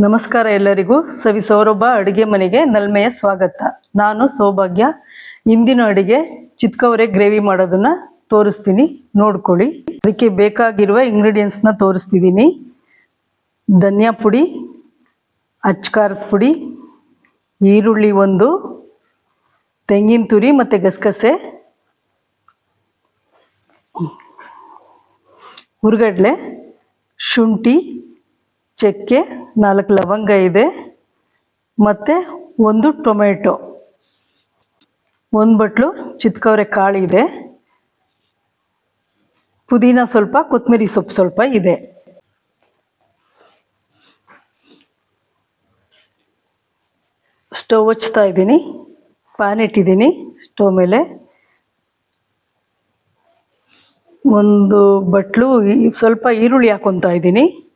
ನಮಸ್ಕಾರ ಎಲ್ಲರಿಗೂ. ಸವಿ ಸೌರಭ, ಅಡುಗೆ ಮನೆಗೆ ನಲ್ಮೆಯ ಸ್ವಾಗತ. ನಾನು ಸೌಭಾಗ್ಯ. ಇಂದಿನ ಅಡುಗೆ ಚಿತ್ಕವರೆ ಗ್ರೇವಿ ಮಾಡೋದನ್ನ ತೋರಿಸ್ತೀನಿ. ನೋಡ್ಕೊಳ್ಳಿ. ಅದಕ್ಕೆ ಬೇಕಾಗಿರುವ ಇಂಗ್ರೀಡಿಯೆಂಟ್ಸ್ನ ತೋರಿಸ್ತಿದ್ದೀನಿ. ಧನಿಯಾ ಪುಡಿ, ಅಚ್ಕಾರದ ಪುಡಿ, ಈರುಳ್ಳಿ ಒಂದು, ತೆಂಗಿನ ತುರಿ ಮತ್ತು ಗಸಗಸೆ ಹುರ್ಗಡ್ಲೆ ಶುಂಠಿ ಚಕ್ಕೆ, ನಾಲ್ಕು ಲವಂಗ ಇದೆ. ಮತ್ತು ಒಂದು ಟೊಮೆಟೊ. ಒಂದು ಬಟ್ಲು ಚಿತ್ಕವರೆ ಕಾಳು ಇದೆ. ಪುದೀನ ಸ್ವಲ್ಪ, ಕೊತ್ತಂಬರಿ ಸೊಪ್ಪು ಸ್ವಲ್ಪ ಇದೆ. ಸ್ಟವ್ ಹಚ್ತಾ ಇದ್ದೀನಿ. ಪ್ಯಾನ್ ಇಟ್ಟಿದ್ದೀನಿ ಸ್ಟವ್ ಮೇಲೆ. ಒಂದು ಬಟ್ಲು ಸ್ವಲ್ಪ ಈರುಳ್ಳಿ ಹಾಕೊತಾ ಇದ್ದೀನಿ.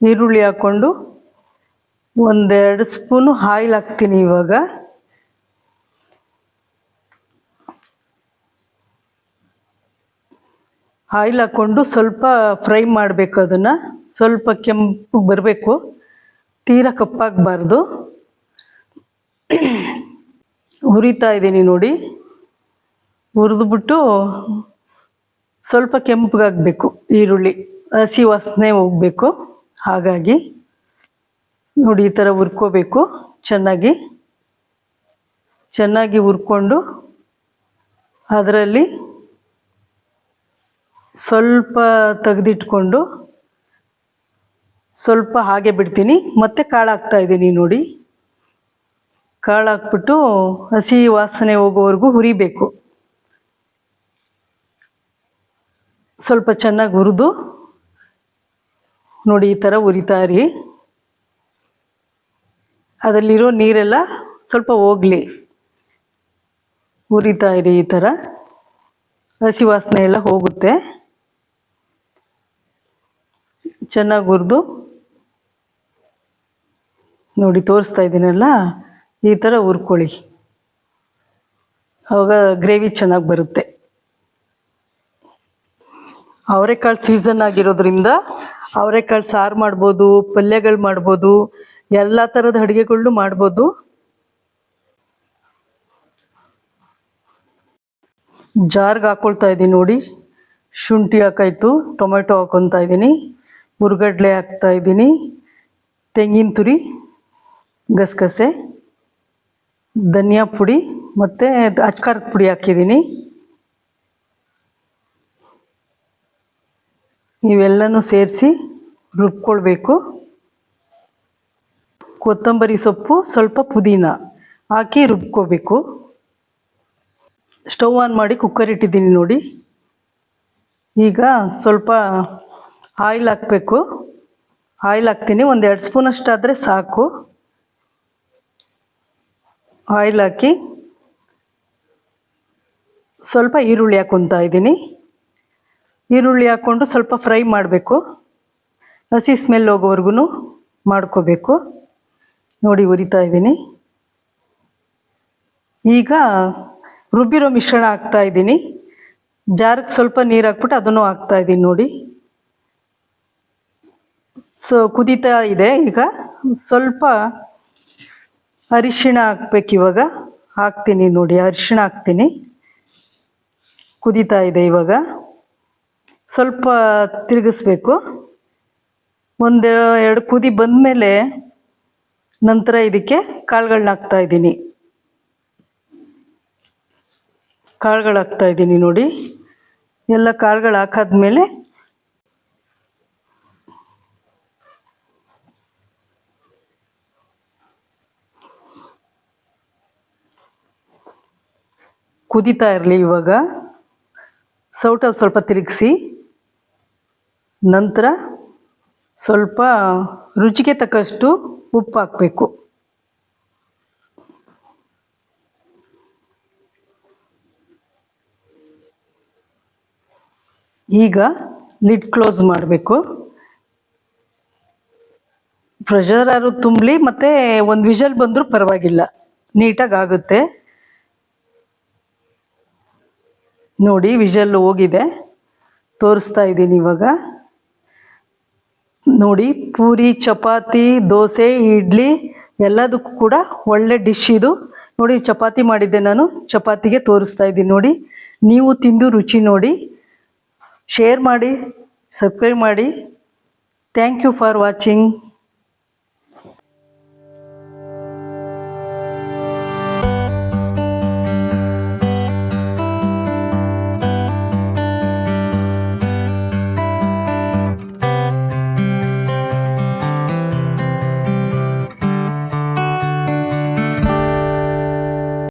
ಈರುಳ್ಳಿ ಹಾಕ್ಕೊಂಡು ಒಂದೆರಡು ಸ್ಪೂನು ಆಯಿಲ್ ಹಾಕ್ತೀನಿ ಇವಾಗ. ಆಯಿಲ್ ಹಾಕ್ಕೊಂಡು ಸ್ವಲ್ಪ ಫ್ರೈ ಮಾಡಬೇಕು ಅದನ್ನು. ಸ್ವಲ್ಪ ಕೆಂಪು ಬರಬೇಕು. ತೀರ ಕಪ್ಪಾಗಬಾರ್ದು. ಹುರಿತಾ ಇದ್ದೀನಿ ನೋಡಿ. ಹುರಿದ್ಬಿಟ್ಟು ಸ್ವಲ್ಪ ಕೆಂಪಗಾಗಬೇಕು ಈರುಳ್ಳಿ. ಹಸಿ ವಾಸನೆ ಹೋಗಬೇಕು. ಹಾಗಾಗಿ ನೋಡಿ ಈ ಥರ ಹುರ್ಕೋಬೇಕು. ಚೆನ್ನಾಗಿ ಚೆನ್ನಾಗಿ ಹುರ್ಕೊಂಡು ಅದರಲ್ಲಿ ಸ್ವಲ್ಪ ತೆಗೆದಿಟ್ಕೊಂಡು ಸ್ವಲ್ಪ ಹಾಗೆ ಬಿಡ್ತೀನಿ. ಮತ್ತೆ ಕಾಳಾಗ್ತಾ ಇದ್ದೀನಿ ನೋಡಿ. ಕಾಳು ಹಾಕ್ಬಿಟ್ಟು ಹಸಿ ವಾಸನೆ ಹೋಗೋವರೆಗೂ ಹುರಿಬೇಕು. ಸ್ವಲ್ಪ ಚೆನ್ನಾಗಿ ಹುರಿದು ನೋಡಿ ಈ ಥರ ಉರಿತಾ ಇರಿ. ಅದರಲ್ಲಿರೋ ನೀರೆಲ್ಲ ಸ್ವಲ್ಪ ಹೋಗಲಿ. ಉರಿತಾ ಇರಿ ಈ ಥರ ಹಸಿ ವಾಸನೆ ಎಲ್ಲ ಹೋಗುತ್ತೆ. ಚೆನ್ನಾಗಿ ಹುರಿದು ನೋಡಿ ತೋರಿಸ್ತಾ ಇದ್ದೀನಲ್ಲ, ಈ ಥರ ಹುರ್ಕೊಳ್ಳಿ. ಆವಾಗ ಗ್ರೇವಿ ಚೆನ್ನಾಗಿ ಬರುತ್ತೆ. ಅವರೆಕಾಳು ಸೀಸನ್ ಆಗಿರೋದ್ರಿಂದ ಅವರೆಕಾಳು ಸಾರು ಮಾಡ್ಬೋದು, ಪಲ್ಯಗಳು ಮಾಡ್ಬೋದು, ಎಲ್ಲ ಥರದ ಅಡುಗೆಗಳ್ನು ಮಾಡ್ಬೋದು. ಜಾರ್ಗೆ ಹಾಕ್ಕೊಳ್ತಾ ಇದ್ದೀನಿ ನೋಡಿ. ಶುಂಠಿ ಹಾಕಾಯ್ತು ಟೊಮೆಟೊ ಹಾಕೊತಾ ಇದ್ದೀನಿ. ಹುರ್ಗಡ್ಲೆ ಹಾಕ್ತಾ ಇದ್ದೀನಿ. ತೆಂಗಿನ ತುರಿ, ಗಸಗಸೆ, ಧನಿಯಾ ಪುಡಿ ಮತ್ತು ಅಚ್ಕಾರದ ಪುಡಿ ಹಾಕಿದ್ದೀನಿ. ಇವೆಲ್ಲನೂ ಸೇರಿಸಿ ರುಬ್ಕೊಳ್ಬೇಕು. ಕೊತ್ತಂಬರಿ ಸೊಪ್ಪು, ಸ್ವಲ್ಪ ಪುದೀನ ಹಾಕಿ ರುಬ್ಕೋಬೇಕು ಸ್ಟವ್ ಆನ್ ಮಾಡಿ ಕುಕ್ಕರ್ ಇಟ್ಟಿದ್ದೀನಿ ನೋಡಿ. ಈಗ ಸ್ವಲ್ಪ ಆಯಿಲ್ ಹಾಕಬೇಕು. ಆಯಿಲ್ ಹಾಕ್ತೀನಿ, ಒಂದು ಎರಡು ಸ್ಪೂನ್ ಆದರೆ ಸಾಕು. ಆಯಿಲ್ ಹಾಕಿ ಸ್ವಲ್ಪ ಈರುಳ್ಳಿ ಹಾಕೊತಾ ಇದ್ದೀನಿ. ಈರುಳ್ಳಿ ಹಾಕ್ಕೊಂಡು ಸ್ವಲ್ಪ ಫ್ರೈ ಮಾಡಬೇಕು. ಹಸಿ ಸ್ಮೆಲ್ ಹೋಗೋವರೆಗೂ ಮಾಡ್ಕೋಬೇಕು. ನೋಡಿ ಉರಿತಾ ಇದ್ದೀನಿ. ಈಗ ರುಬ್ಬಿರೋ ಮಿಶ್ರಣ ಹಾಕ್ತಾ ಇದ್ದೀನಿ. ಜಾರಕ್ಕೆ ಸ್ವಲ್ಪ ನೀರು ಹಾಕ್ಬಿಟ್ಟು ಅದನ್ನು ಹಾಕ್ತಾ ಇದ್ದೀನಿ ನೋಡಿ. ಸೊ, ಕುದೀತಾ ಇದೆ ಈಗ. ಸ್ವಲ್ಪ ಅರಿಶಿಣ ಹಾಕ್ಬೇಕು ಇವಾಗ. ಹಾಕ್ತೀನಿ ನೋಡಿ, ಅರಿಶಿಣ ಹಾಕ್ತೀನಿ. ಕುದೀತಾ ಇದೆ ಇವಾಗ. ಸ್ವಲ್ಪ ತಿರುಗಿಸ್ಬೇಕು. ಒಂದು ಎರಡು ಕುದಿ ಬಂದಮೇಲೆ ನಂತರ ಇದಕ್ಕೆ ಕಾಳುಗಳನ್ನ ಹಾಕ್ತಾ ಇದ್ದೀನಿ. ಕಾಳುಗಳು ಇದ್ದೀನಿ ನೋಡಿ. ಎಲ್ಲ ಕಾಳುಗಳು ಹಾಕಾದ್ಮೇಲೆ ಕುದಿತಾ ಇರಲಿ ಇವಾಗ. ಸೌಟಲ್ಲಿ ಸ್ವಲ್ಪ ತಿರುಗಿಸಿ. ನಂತರ ಸ್ವಲ್ಪ ರುಚಿಗೆ ತಕ್ಕಷ್ಟು ಉಪ್ಪು ಹಾಕಬೇಕು. ಈಗ ಲಿಡ್ ಕ್ಲೋಸ್ ಮಾಡಬೇಕು. ಪ್ರೆಷರ್ ಯಾರು ತುಂಬಲಿ ಮತ್ತು ಒಂದು ವಿಷಲ್ ಬಂದರೂ ಪರವಾಗಿಲ್ಲ, ನೀಟಾಗಿ ಆಗುತ್ತೆ. ನೋಡಿ ವಿಷಲ್ ಹೋಗಿದೆ, ತೋರಿಸ್ತಾ ಇದ್ದೀನಿ ಇವಾಗ. ನೋಡಿ, ಪೂರಿ, ಚಪಾತಿ, ದೋಸೆ, ಇಡ್ಲಿ ಎಲ್ಲದಕ್ಕೂ ಕೂಡ ಒಳ್ಳೆ ಡಿಶ್ ಇದು. ನೋಡಿ, ಚಪಾತಿ ಮಾಡಿದ್ದೆ ನಾನು. ಚಪಾತಿಗೆ ತೋರಿಸ್ತಾ ಇದ್ದೀನಿ ನೋಡಿ. ನೀವು ತಿಂದು ರುಚಿ ನೋಡಿ. ಶೇರ್ ಮಾಡಿ ಸಬ್ಸ್ಕ್ರೈಬ್ ಮಾಡಿ. Thank you for watching